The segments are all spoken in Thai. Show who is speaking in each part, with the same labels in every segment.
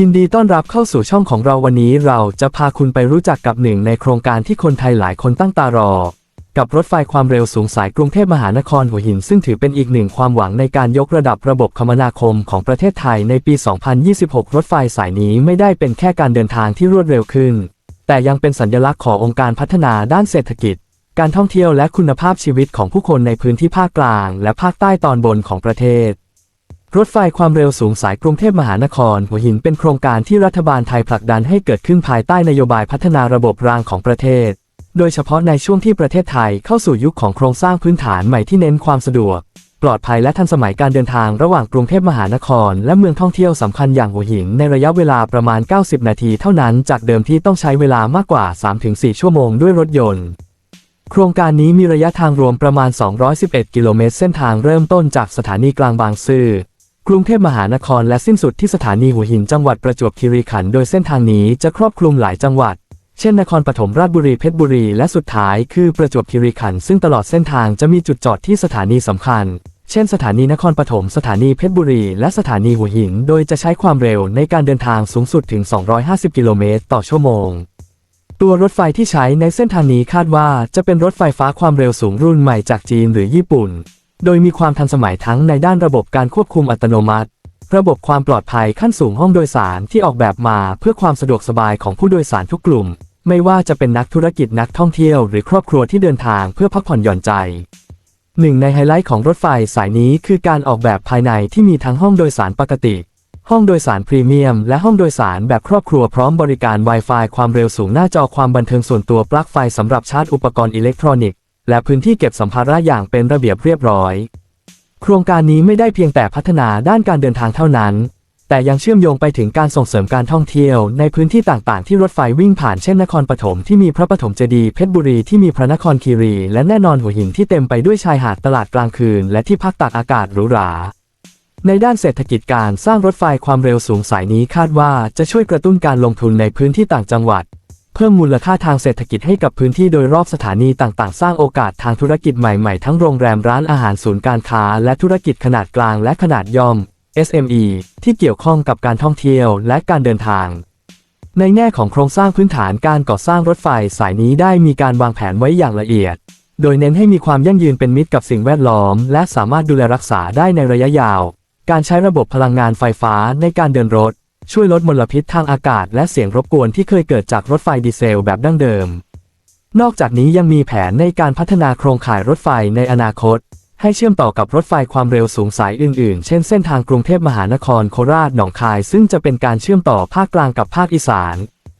Speaker 1: ยินดีต้อนรับเข้าสู่ช่องของเราวันนี้เราจะพาคุณไปรู้จักกับหนึ่งในโครงการที่คนไทยหลายคนตั้งตารอ กับรถไฟความเร็วสูงสายกรุงเทพมหานครหัวหิน ซึ่งถือเป็นอีกหนึ่งความหวังในการยกระดับระบบคมนาคมของประเทศไทยในปี 2026 รถไฟสายนี้ไม่ได้เป็นแค่การเดินทางที่รวดเร็วขึ้น แต่ยังเป็นสัญลักษณ์ขององค์การพัฒนาด้านเศรษฐกิจ การท่องเที่ยวและคุณภาพชีวิตของผู้คนในพื้นที่ภาคกลาง และภาคใต้ตอนบนของประเทศ รถไฟความเร็วสูงสายกรุงเทพมหานคร หัวหินเป็นโครงการที่รัฐบาลไทยผลักดันให้เกิดขึ้นภายใต้นโยบายพัฒนาระบบรางของประเทศ โดยเฉพาะในช่วงที่ประเทศไทยเข้าสู่ยุคของโครงสร้างพื้นฐานใหม่ที่เน้นความสะดวก ปลอดภัยและทันสมัยการเดินทางระหว่างกรุงเทพมหานคร และเมืองท่องเที่ยวสำคัญอย่างหัวหินในระยะเวลาประมาณ 90 นาทีเท่านั้นจากเดิมที่ต้องใช้เวลามากกว่า 3-4 ชั่วโมงด้วยรถยนต์โครงการนี้มีระยะทางรวมประมาณ 211 กิโลเมตร เส้นทางเริ่มต้นจากสถานีกลางบางซื่อ กรุงเทพมหานครและสิ้นสุดที่สถานีหัวหินจังหวัดประจวบคีรีขันธ์โดยเส้นทางนี้จะครอบคลุมหลายจังหวัด เช่นนครปฐมราชบุรีเพชรบุรีและสุดท้ายคือประจวบคีรีขันธ์ซึ่งตลอดเส้นทางจะมีจุดจอดที่สถานีสำคัญ เช่นสถานีนครปฐมสถานีเพชรบุรี และสถานีหัวหิน โดยจะใช้ความเร็วในการเดินทางสูงสุดถึง 250 กิโลเมตรต่อชั่วโมง ตัวรถไฟที่ใช้ในเส้นทางนี้คาดว่าจะเป็นรถไฟฟ้าความเร็วสูงรุ่นใหม่จากจีนหรือญี่ปุ่น โดยมีความทันสมัยทั้งในด้านระบบการควบคุมอัตโนมัติ ระบบความปลอดภัยขั้นสูงห้องโดยสารที่ออกแบบมาเพื่อความสะดวกสบายของผู้โดยสารทุกกลุ่ม ไม่ว่าจะเป็นนักธุรกิจนักท่องเที่ยวหรือครอบครัวที่เดินทางเพื่อพักผ่อนหย่อนใจหนึ่งในไฮไลท์ของรถไฟสายนี้คือการออกแบบภายในที่มีทั้งห้องโดยสารปกติ ห้องโดยสารพรีเมียม และห้องโดยสารแบบครอบครัวพร้อมบริการ Wi-Fi ความเร็วสูงหน้าจอความบันเทิงส่วนตัวปลั๊กไฟสำหรับชาร์จอุปกรณ์อิเล็กทรอนิกส์ และพื้นที่เก็บสัมภาระอย่างเป็นระเบียบเรียบร้อย โครงการนี้ไม่ได้เพียงแต่พัฒนาด้านการเดินทางเท่านั้น แต่ยังเชื่อมโยงไปถึงการส่งเสริมการท่องเที่ยวในพื้นที่ต่างๆ ที่รถไฟวิ่งผ่านเช่นนครปฐมที่มีพระปฐมเจดีย์เพชรบุรีที่มีพระนครคีรีและแน่นอนหัวหินที่เต็มไปด้วยชายหาดตลาดกลางคืน และที่พักตากอากาศหรูหราในด้านเศรษฐกิจการสร้างรถไฟความเร็วสูงสายนี้คาดว่าจะช่วยกระตุ้นการลงทุนในพื้นที่ต่างจังหวัด เพิ่มมูลค่าทางเศรษฐกิจให้กับพื้นที่โดยรอบสถานีต่างๆ สร้างโอกาสทางธุรกิจใหม่ๆ ทั้งโรงแรมร้านอาหารศูนย์การค้า และธุรกิจขนาดกลางและขนาดย่อม SME ที่เกี่ยวข้องกับการท่องเที่ยวและการเดินทาง ในแง่ของโครงสร้างพื้นฐานการก่อสร้างรถไฟสายนี้ได้มีการวางแผนไว้อย่างละเอียด โดยเน้นให้มีความยั่งยืนเป็นมิตรกับสิ่งแวดล้อม และสามารถดูแลรักษาได้ในระยะยาว การใช้ระบบพลังงานไฟฟ้าในการเดินรถ ช่วยลดมลพิษทางอากาศและเสียงรบกวนที่เคยเกิดจากรถไฟดีเซลแบบดั้งเดิม นอกจากนี้ยังมีแผนในการพัฒนาโครงข่ายรถไฟในอนาคต ให้เชื่อมต่อกับรถไฟความเร็วสูงสายอื่นๆ เช่นเส้นทางกรุงเทพมหานครโคราชหนองคาย ซึ่งจะเป็นการเชื่อมต่อภาคกลางกับภาคอีสาน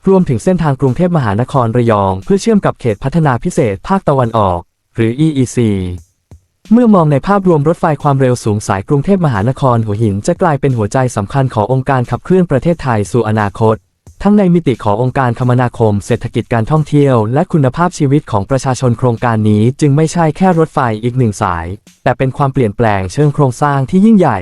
Speaker 1: รวมถึงเส้นทางกรุงเทพมหานครระยอง เพื่อเชื่อมกับเขตพัฒนาพิเศษภาคตะวันออก หรือ EEC เมื่อมองในภาพรวมรถไฟความเร็วสูงสายกรุงเทพมหานครหัวหินจะกลายเป็นหัวใจสำคัญขององค์การขับเคลื่อนประเทศไทยสู่อนาคต ทั้งในมิติขององค์การคมนาคม เศรษฐกิจการท่องเที่ยว และคุณภาพชีวิตของประชาชนโครงการนี้จึงไม่ใช่แค่รถไฟอีกหนึ่งสาย แต่เป็นความเปลี่ยนแปลงเชิงโครงสร้างที่ยิ่งใหญ่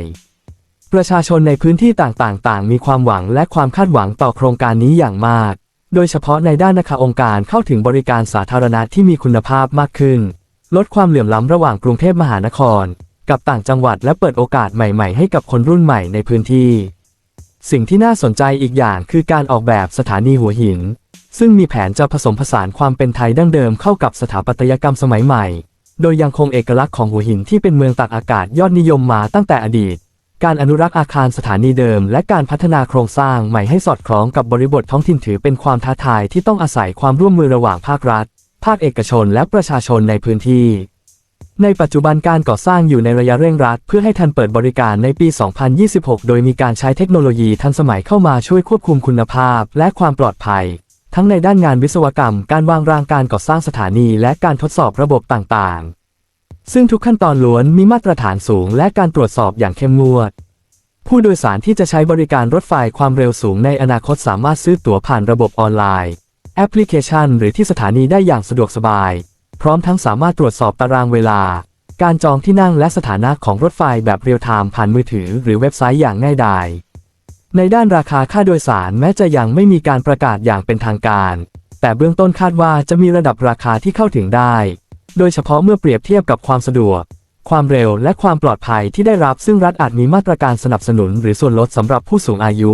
Speaker 1: ประชาชนในพื้นที่ต่างๆต่างมีความหวังและความคาดหวังต่อโครงการนี้อย่างมาก โดยเฉพาะในด้านนาคาองค์การเข้าถึงบริการสาธารณะที่มีคุณภาพมากขึ้น ลดความเหลื่อมล้ำระหว่างกรุงเทพมหานคร กับต่างจังหวัดและเปิดโอกาสใหม่ ๆ ให้กับคนรุ่นใหม่ในพื้นที่ สิ่งที่น่าสนใจอีกอย่างคือการออกแบบสถานีหัวหิน ซึ่งมีแผนจะผสมผสานความเป็นไทยดั้งเดิมเข้ากับสถาปัตยกรรมสมัยใหม่ โดยยังคงเอกลักษณ์ของหัวหินที่เป็นเมืองตากอากาศยอดนิยมมาตั้งแต่อดีต การอนุรักษ์อาคารสถานีเดิม และการพัฒนาโครงสร้างใหม่ให้สอดคล้องกับบริบทท้องถิ่นถือเป็นความท้าทายที่ต้องอาศัยความร่วมมือระหว่างภาครัฐ ภาคเอกชนและประชาชนในพื้นที่ ในปัจจุบันการก่อสร้างอยู่ในระยะเร่งรัด เพื่อให้ทันเปิดบริการในปี 2026 โดยมีการใช้เทคโนโลยีทันสมัยเข้ามาช่วยควบคุมคุณภาพ และความปลอดภัย ทั้งในด้านงานวิศวกรรม การวางรางการก่อสร้างสถานี และการทดสอบระบบต่างๆ ซึ่งทุกขั้นตอนล้วนมีมาตรฐานสูง และการตรวจสอบอย่างเข้มงวดผู้โดยสารที่จะใช้บริการรถไฟความเร็วสูงในอนาคตสามารถซื้อตั๋วผ่านระบบออนไลน์ แอปพลิเคชัน หรือที่สถานีได้อย่างสะดวกสบาย พร้อมทั้งสามารถตรวจสอบตารางเวลา การจองที่นั่งและสถานะของรถไฟแบบเรียลไทม์ผ่านมือถือหรือเว็บไซต์อย่างง่ายดายในด้านราคาค่าโดยสารแม้จะยังไม่มีการประกาศอย่างเป็นทางการ แต่เบื้องต้นคาดว่าจะมีระดับราคาที่เข้าถึงได้ โดยเฉพาะเมื่อเปรียบเทียบกับความสะดวก ความเร็วและความปลอดภัยที่ได้รับซึ่งรัฐอาจมีมาตรการสนับสนุนหรือส่วนลดสำหรับผู้สูงอายุ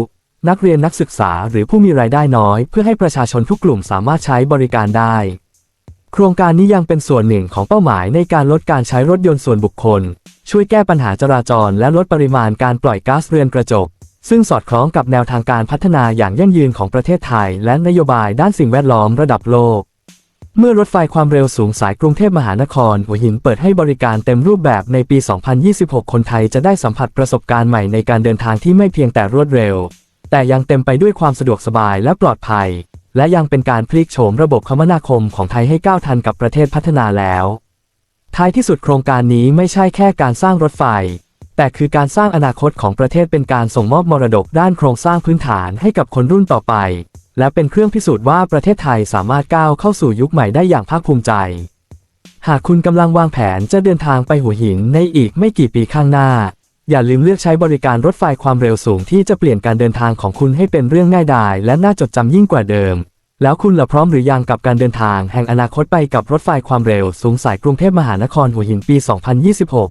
Speaker 1: นักเรียนนักศึกษาหรือผู้มีรายได้น้อย เพื่อให้ประชาชนทุกกลุ่มสามารถใช้บริการได้ โครงการนี้ยังเป็นส่วนหนึ่งของเป้าหมายในการลดการใช้รถยนต์ส่วนบุคคล ช่วยแก้ปัญหาจราจรและลดปริมาณการปล่อยก๊าซเรือนกระจก ซึ่งสอดคล้องกับแนวทางการพัฒนาอย่างยั่งยืนของประเทศไทย และนโยบายด้านสิ่งแวดล้อมระดับโลก เมื่อรถไฟความเร็วสูงสายกรุงเทพมหานคร หัวหินเปิดให้บริการเต็มรูปแบบในปี 2026 คนไทยจะได้สัมผัสประสบการณ์ใหม่ในการเดินทางที่ไม่เพียงแต่รวดเร็ว แต่ยังเต็มไปด้วยความสะดวกสบายและปลอดภัย และยังเป็นการพลิกโฉมระบบคมนาคมของไทยให้ก้าวทันกับประเทศพัฒนาแล้วท้ายที่สุดโครงการนี้ไม่ใช่แค่การสร้างรถไฟ แต่คือการสร้างอนาคตของประเทศเป็นการส่งมอบมรดกด้านโครงสร้างพื้นฐานให้กับคนรุ่นต่อไป และเป็นเครื่องพิสูจน์ว่าประเทศไทยสามารถก้าวเข้าสู่ยุคใหม่ได้อย่างภาคภูมิใจ หากคุณกำลังวางแผนจะเดินทางไปหัวหินในอีกไม่กี่ปีข้างหน้า อย่าลืมเลือกใช้บริการรถไฟความเร็วสูงที่จะเปลี่ยนการเดินทางของคุณให้เป็นเรื่องง่ายดายและน่าจดจำยิ่งกว่าเดิม แล้วคุณล่ะพร้อมหรือยังกับการเดินทางแห่งอนาคตไปกับรถไฟความเร็วสูงสายกรุงเทพมหานครหัวหินปี 2026